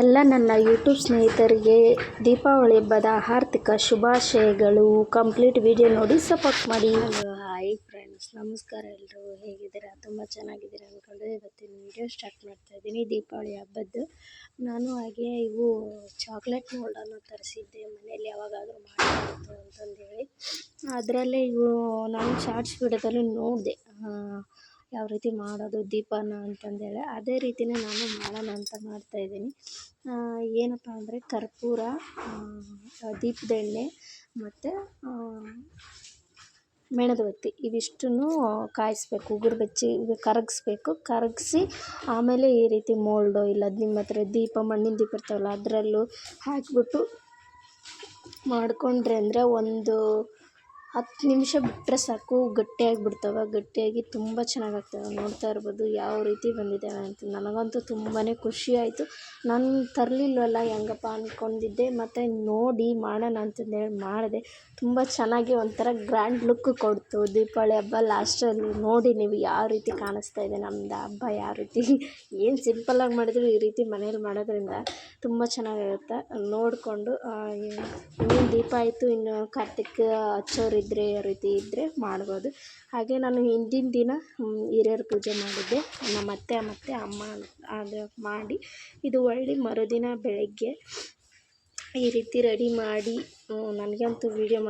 ಎಲ್ಲ ನನ್ನ ಯೂಟ್ಯೂಬ್ ಸ್ನೇಹಿತರಿಗೆ ದೀಪಾವಳಿ ಹಬ್ಬದ ಆರ್ಥಿಕ ಶುಭಾಶಯಗಳು. ಕಂಪ್ಲೀಟ್ ವಿಡಿಯೋ ನೋಡಿ ಸಪೋರ್ಟ್ ಮಾಡಿ. ಹಾಯ್ ಫ್ರೆಂಡ್ಸ್ ನಮಸ್ಕಾರ ಎಲ್ಲರೂ ಹೇಗಿದ್ದೀರಾ? ತುಂಬ ಚೆನ್ನಾಗಿದ್ದೀರಾ ಅಂದ್ಕೊಂಡು ಇವತ್ತಿನ ವಿಡಿಯೋ ಸ್ಟಾರ್ಟ್ ಮಾಡ್ತಾ ಇದ್ದೀನಿ. ದೀಪಾವಳಿ ಹಬ್ಬದ್ದು. ನಾನು ಹಾಗೆ ಇವು ಚಾಕ್ಲೇಟ್ ಮೋಲ್ಡನ್ನು ತರಿಸಿದ್ದೆ. ಮನೇಲಿ ಯಾವಾಗಾದರೂ ಮಾಡಬಾರ್ದು ಅಂತಂದೇಳಿ. ಅದರಲ್ಲೇ ಇವು ನಾನು ಶಾರ್ಟ್ಸ್ ವಿಡಿಯೋದಲ್ಲಿ ನೋಡಿದೆ. ಯಾವ ರೀತಿ ಮಾಡೋದು ದೀಪನ ಅಂತಂದೇಳಿ ಅದೇ ರೀತಿನೇ ನಾನು ಮಾಡೋಣ ಅಂತ ಮಾಡ್ತಾಯಿದ್ದೀನಿ ಏನಪ್ಪ ಅಂದರೆ ಕರ್ಪೂರ ದೀಪದ ಎಣ್ಣೆ ಮತ್ತು ಮೇಣದ ಬತ್ತಿ ಇವಿಷ್ಟನ್ನು ಕಾಯಿಸ್ಬೇಕು, ಉಗುರು ಬೆಚ್ಚಿ ಕರಗಿಸ್ಬೇಕು. ಕರಗಿಸಿ ಆಮೇಲೆ ಈ ರೀತಿ ಮೋಲ್ಡು, ಇಲ್ಲ ನಿಮ್ಮ ಹತ್ರ ದೀಪ, ಮಣ್ಣಿನ ದೀಪ ಇರ್ತಾವಲ್ಲ, ಅದರಲ್ಲೂ ಹಾಕಿಬಿಟ್ಟು ಮಾಡಿಕೊಂಡ್ರೆ ಅಂದರೆ ಒಂದು ಹತ್ತು ನಿಮಿಷ ಬಿಟ್ಟರೆ ಸಾಕು ಗಟ್ಟಿಯಾಗಿ ಬಿಡ್ತವೆ ಗಟ್ಟಿಯಾಗಿ ತುಂಬ ಚೆನ್ನಾಗಾಗ್ತವೆ ನೋಡ್ತಾ ಇರ್ಬೋದು ಯಾವ ರೀತಿ ಬಂದಿದ್ದಾವೆ ಅಂತ. ನನಗಂತೂ ತುಂಬಾ ಖುಷಿ ಆಯಿತು. ನಾನು ತರಲಿಲ್ವಲ್ಲ ಹೆಂಗಪ್ಪ ಅಂದ್ಕೊಂಡಿದ್ದೆ ಮತ್ತು ನೋಡಿ ಮಾಡೋಣ ಅಂತಂದೇಳಿ ಮಾಡಿದೆ. ತುಂಬ ಚೆನ್ನಾಗಿ ಒಂಥರ ಗ್ರ್ಯಾಂಡ್ ಲುಕ್ ಕೊಡ್ತು. ದೀಪಾವಳಿ ಹಬ್ಬ ಲಾಸ್ಟಲ್ಲಿ ನೋಡಿ ನೀವು ಯಾವ ರೀತಿ ಕಾಣಿಸ್ತಾ ಇದೆ ನಮ್ದು ಹಬ್ಬ, ಯಾವ ರೀತಿ. ಏನು ಸಿಂಪಲ್ಲಾಗಿ ಮಾಡಿದ್ರು ಈ ರೀತಿ ಮನೇಲಿ ಮಾಡೋದ್ರಿಂದ ತುಂಬ ಚೆನ್ನಾಗಿರುತ್ತೆ. ನೋಡಿಕೊಂಡು ಇನ್ನೂ ದೀಪ ಆಯಿತು. ಇನ್ನು ಕಾರ್ತಿಕ್ ಹಚ್ಚೋರು ಇದ್ದರೆ ರೀತಿ ಇದ್ದರೆ ಮಾಡ್ಬೋದು. ಹಾಗೆ ನಾನು ಹಿಂದಿನ ದಿನ ಹಿರಿಯರ ಪೂಜೆ ಮಾಡಿದ್ದೆ. ನಮ್ಮ ಅತ್ತೆ ಮತ್ತು ಅಮ್ಮ ಅದು ಮಾಡಿ, ಇದು ಹೊಳ್ಳಿ ಮರುದಿನ ಬೆಳಗ್ಗೆ ಈ ರೀತಿ ರೆಡಿ ಮಾಡಿ ನನಗಂತೂ ವೀಡಿಯೋ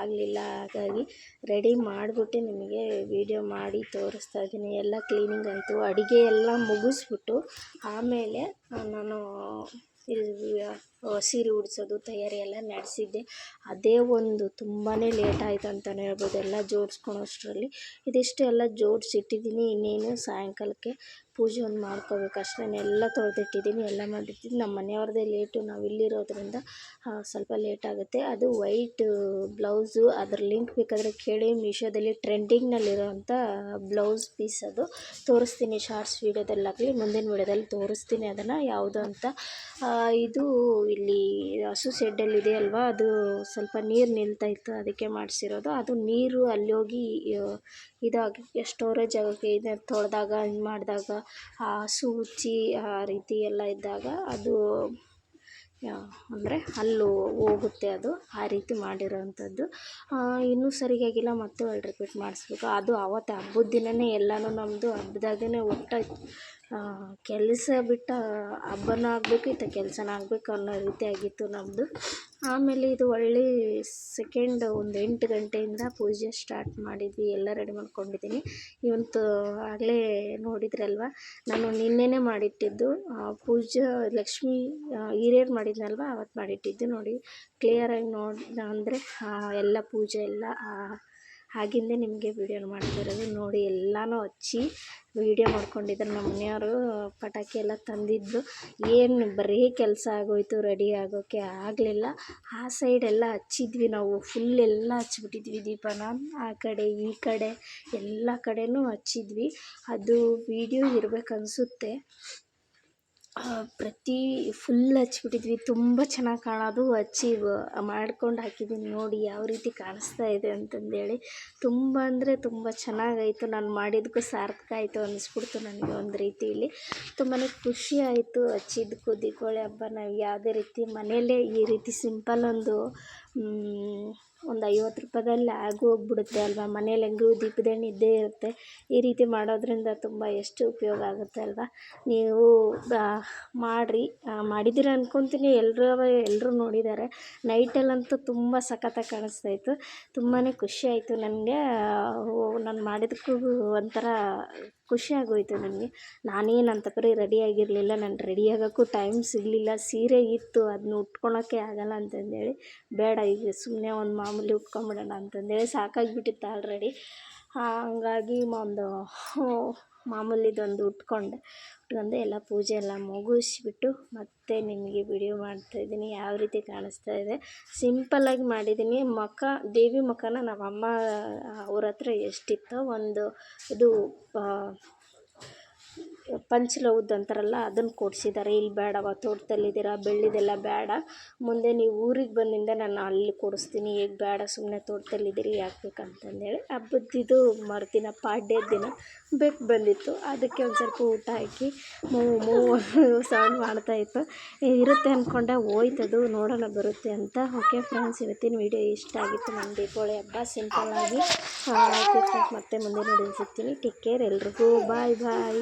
ಆಗಲಿಲ್ಲ. ಹಾಗಾಗಿ ರೆಡಿ ಮಾಡಿಬಿಟ್ಟು ನಿಮಗೆ ವೀಡಿಯೋ ಮಾಡಿ ತೋರಿಸ್ತಾ ಇದ್ದೀನಿ. ಎಲ್ಲ ಕ್ಲೀನಿಂಗ್ ಆಯಿತು. ಅಡುಗೆ ಎಲ್ಲ ಮುಗಿಸ್ಬಿಟ್ಟು ಆಮೇಲೆ ನಾನು ಸೀರೆ ಉಡಿಸೋದು, ತಯಾರಿ ಎಲ್ಲ ನಡೆಸಿದ್ದೆ. ಅದೇ ಒಂದು ತುಂಬಾ ಲೇಟ್ ಆಯ್ತು ಅಂತಲೇ ಹೇಳ್ಬೋದು. ಎಲ್ಲ ಜೋಡಿಸ್ಕೊಳೋ ಅಷ್ಟರಲ್ಲಿ ಇದಿಷ್ಟು ಎಲ್ಲ ಜೋಡಿಸಿಟ್ಟಿದ್ದೀನಿ. ಇನ್ನೇನು ಸಾಯಂಕಾಲಕ್ಕೆ ಪೂಜೆ ಒಂದು ಮಾಡ್ಕೋಬೇಕು. ಅಷ್ಟೇ ಎಲ್ಲ ತೊಳೆದಿಟ್ಟಿದ್ದೀನಿ. ಎಲ್ಲ ಮಾಡಿರ್ತೀನಿ ನಮ್ಮ ಮನೆಯವ್ರದ್ದೇ ಲೇಟು ನಾವು ಇಲ್ಲಿರೋದ್ರಿಂದ ಸ್ವಲ್ಪ ಲೇಟ್ ಆಗುತ್ತೆ. ಅದು ವೈಟ್ ಬ್ಲೌಸು ಅದ್ರ ಲಿಂಕ್ ಬೇಕಾದರೆ ಕೇಳಿ. ಮೀಶೋದಲ್ಲಿ ಟ್ರೆಂಡಿಂಗ್ನಲ್ಲಿರೋವಂಥ ಬ್ಲೌಸ್ ಪೀಸ್ ಅದು. ತೋರಿಸ್ತೀನಿ ಶಾರ್ಟ್ಸ್ ವೀಡಿಯೋದಲ್ಲಾಗಲಿ ಮುಂದಿನ ವೀಡಿಯೋದಲ್ಲಿ ತೋರಿಸ್ತೀನಿ ಅದನ್ನು. ಯಾವುದು ಅಂತ. ಇದು ಇಲ್ಲಿ ಹಸು ಶೆಡ್ಡಲ್ಲಿದೆ ಅಲ್ವಾ? ಅದು ಸ್ವಲ್ಪ ನೀರು ನಿಲ್ತಾ ಇತ್ತು, ಅದಕ್ಕೆ ಮಾಡಿಸಿರೋದು. ಅದು ನೀರು ಅಲ್ಲಿ ಹೋಗಿ ಇದಾಗಿ ಸ್ಟೋರೇಜ್ ಆಗೋಕ್ಕೆ ಇದು. ತೊಳೆದಾಗ, ಇದು ಮಾಡಿದಾಗ, ಆ, ಹಸು ಉಚ್ಚಿ, ಆ, ರೀತಿ ಎಲ್ಲ ಇದ್ದಾಗ ಅದು ಅಂದರೆ ಅಲ್ಲೂ ಹೋಗುತ್ತೆ ಅದು, ಆ ರೀತಿ ಮಾಡಿರೋವಂಥದ್ದು ಇನ್ನೂ ಸರಿಯಾಗಿಲ್ಲ, ಮತ್ತೆ ಒಳ್ಳೆ ರಿಪೀಟ್ ಮಾಡಿಸ್ಬೇಕು. ಅದು ಆವತ್ತು ಹಬ್ಬದ ದಿನವೇ ಎಲ್ಲನೂ ನಮ್ಮದು ಹಬ್ದಾಗೇ ಒಟ್ಟು ಕೆಲಸ ಬಿಟ್ಟು ಹಬ್ಬನೂ ಆಗಬೇಕು, ಇತ್ತ ಕೆಲಸನೂ ಆಗಬೇಕು ಅನ್ನೋ ರೀತಿ ಆಗಿತ್ತು ನಮ್ಮದು ಆಮೇಲೆ ಇದು ಒಳ್ಳೆ ಸೆಕೆಂಡ್ ಒಂದು ಎಂಟು ಗಂಟೆಯಿಂದ ಪೂಜೆ ಸ್ಟಾರ್ಟ್ ಮಾಡಿದ್ವಿ, ಎಲ್ಲ ರೆಡಿ ಮಾಡ್ಕೊಂಡಿದ್ದೀನಿ. ಇವತ್ತು ಆಗಲೇ ನೋಡಿದ್ರಲ್ವ? ನಾನು ನಿನ್ನೆನೇ ಮಾಡಿಟ್ಟಿದ್ದು. ಪೂಜೆ ಲಕ್ಷ್ಮಿ ಹಿರಿಯರು ಮಾಡಿದ್ನಲ್ವ? ಅವತ್ತು ಮಾಡಿಟ್ಟಿದ್ದು ನೋಡಿ. ಕ್ಲಿಯರಾಗಿ ನೋಡಿ, ಅಂದರೆ ಎಲ್ಲ ಪೂಜೆ ಎಲ್ಲ ಆಗಿಂದೇ ನಿಮಗೆ ವೀಡಿಯೋನ ಮಾಡ್ತಿರೋದು ನೋಡಿ, ಎಲ್ಲನೂ ಹಚ್ಚಿ ವೀಡಿಯೋ ಮಾಡ್ಕೊಂಡಿದ್ದಾರೆ. ನಮ್ಮ ಮನೆಯವರು ಪಟಾಕಿ ಎಲ್ಲ ತಂದಿದ್ದು. ಏನು ಬರೀ ಕೆಲಸ ಆಗೋಯಿತು ರೆಡಿ ಆಗೋಕ್ಕೆ ಆಗಲಿಲ್ಲ. ಆ ಸೈಡೆಲ್ಲ ಹಚ್ಚಿದ್ವಿ ನಾವು. ಫುಲ್ ಎಲ್ಲ ಹಚ್ಬಿಟ್ಟಿದ್ವಿ. ದೀಪನ ಆ ಕಡೆ, ಈ ಕಡೆ, ಎಲ್ಲ ಕಡೆಯೂ ಹಚ್ಚಿದ್ವಿ. ಅದು ವೀಡಿಯೋ ಇರ್ಬೇಕು ಅನಿಸುತ್ತೆ ಪ್ರತಿ ಫುಲ್ ಹಚ್ಬಿಟ್ಟಿದ್ವಿ. ತುಂಬ ಚೆನ್ನಾಗಿ ಕಾಣೋದು. ಹಚ್ಚಿ ಮಾಡ್ಕೊಂಡು ಹಾಕಿದ್ದೀನಿ ನೋಡಿ ಯಾವ ರೀತಿ ಕಾಣಿಸ್ತಾ ಇದೆ ಅಂತಂದೇಳಿ ತುಂಬ ಅಂದರೆ ತುಂಬ ಚೆನ್ನಾಗಾಯಿತು. ನಾನು ಮಾಡಿದ್ದಕ್ಕೂ ಸಾರ್ಥಕ ಆಯಿತು ಅನ್ನಿಸ್ಬಿಡ್ತು ನನಗೆ ಒಂದು ರೀತಿಯಲ್ಲಿ ತುಂಬಾ ಖುಷಿ ಆಯಿತು ಹಚ್ಚಿದ್ದಕ್ಕೂ ದೀಪಾವಳಿ ಹಬ್ಬ ನಾವು ಯಾವುದೇ ರೀತಿ ಮನೆಯಲ್ಲೇ ಈ ರೀತಿ ಸಿಂಪಲ್ ಒಂದು ಒಂದು ಐವತ್ತು ರೂಪಾಯಿದಲ್ಲಿ ಆಗಿ ಹೋಗ್ಬಿಡುತ್ತೆ ಅಲ್ವಾ? ಮನೇಲಿ ಹೆಂಗೂ ದೀಪದ ಎಣ್ಣೆ ಇದ್ದೇ ಇರುತ್ತೆ. ಈ ರೀತಿ ಮಾಡೋದ್ರಿಂದ ತುಂಬ ಎಷ್ಟು ಉಪಯೋಗ ಆಗುತ್ತೆ ಅಲ್ವಾ? ನೀವು ಮಾಡಿರಿ. ಮಾಡಿದ್ದೀರ ಅನ್ಕೊತೀನಿ. ಎಲ್ಲರೂ ಎಲ್ಲರೂ ನೋಡಿದ್ದಾರೆ. ನೈಟಲ್ಲಂತೂ ತುಂಬ ಸಖತ್ತಾಗಿ ಕಾಣಿಸ್ತಾ ಇತ್ತು. ತುಂಬಾ ಖುಷಿ ಆಯಿತು ನನಗೆ. ನಾನು ಮಾಡಿದ್ದಕ್ಕೂ ಒಂಥರ ಖುಷಿ ಆಗೋಯಿತು ನನಗೆ. ನಾನೇನು ಅಂತ ಪರಿ ರೆಡಿ ಆಗಿರಲಿಲ್ಲ. ನಾನು ರೆಡಿ ಆಗೋಕ್ಕೂ ಟೈಮ್ ಸಿಗಲಿಲ್ಲ. ಸೀರೆ ಇತ್ತು. ಅದನ್ನ ಉಟ್ಕೊಳೋಕ್ಕೆ ಆಗಲ್ಲ ಅಂತಂದೇಳಿ ಬೇಡ. ಈಗ ಸುಮ್ಮನೆ ಒಂದು ಮಾಮೂಲಿ ಉಟ್ಕೊಂಬಿಡೋಣ ಅಂತಂದೇಳಿ ಸಾಕಾಗಿಬಿಟ್ಟಿತ್ತು ಆಲ್ರೆಡಿ ಹಾಗಾಗಿ ಒಂದು ಮಾಮೂಲಿದೊಂದು ಉಟ್ಕೊಂಡೆ. ಉಟ್ಕೊಂಡು, ಎಲ್ಲ ಪೂಜೆ ಎಲ್ಲ ಮುಗಿಸ್ಬಿಟ್ಟು ಮತ್ತೆ ನಿಮಗೆ ವಿಡಿಯೋ ಮಾಡ್ತಾಯಿದ್ದೀನಿ ಯಾವ ರೀತಿ ಕಾಣಿಸ್ತಾ ಇದೆ. ಸಿಂಪಲ್ಲಾಗಿ ಮಾಡಿದ್ದೀನಿ. ಮಖ ದೇವಿ ಮುಖನ ನಮ್ಮ ಅಮ್ಮ ಅವ್ರ ಹತ್ರ ಎಷ್ಟಿತ್ತೋ ಒಂದು, ಇದು ಪಂಚಲೌದ್ ಅಂತಾರಲ್ಲ, ಅದನ್ನು ಕೊಡಿಸಿದ್ದಾರೆ. ಇಲ್ಲಿ ಬೇಡವ, ತೋಟದಲ್ಲಿದ್ದೀರಾ, ಬೆಳ್ಳಿದೆಲ್ಲ ಬೇಡ. ಮುಂದೆ ನೀವು ಊರಿಗೆ ಬಂದಿಂದ ನಾನು ಅಲ್ಲಿ ಕೊಡಿಸ್ತೀನಿ. ಈಗ ಬೇಡ ಸುಮ್ಮನೆ ತೋಟದಲ್ಲಿದ್ದೀರಿ, ಯಾಕೆ ಬೇಕಂತಂದೇಳಿ. ಹಬ್ಬದ್ದಿದು ಮರುದಿನ ಪಾಡ್ಯದ ದಿನ ಬೆಕ್ಕು ಬಂದಿತ್ತು. ಅದಕ್ಕೆ ಒಂದು ಸ್ವಲ್ಪ ಊಟ ಹಾಕಿ ಮೂ ಮೂವು ಸೌಂಡ್ ಮಾಡ್ತಾಯಿತ್ತು ಇರುತ್ತೆ ಅಂದ್ಕೊಂಡೆ ಹೋಯ್ತದು, ನೋಡೋಣ ಬರುತ್ತೆ ಅಂತ. ಓಕೆ ಫ್ರೆಂಡ್ಸ್ ಇವತ್ತಿನ ವಿಡಿಯೋ ಇಷ್ಟ ಆಗಿತ್ತು. ನಮ್ಮ ದೀಪಾವಳಿ ಹಬ್ಬ ಸಿಂಪಲ್ಲಾಗಿ ಮತ್ತೆ ಮುಂದೆ ನೋಡಿ ಸಿಗ್ತೀನಿ. ಟೇಕ್ ಕೇರ್ ಎಲ್ರಿಗೂ. ಬಾಯ್ ಬಾಯ್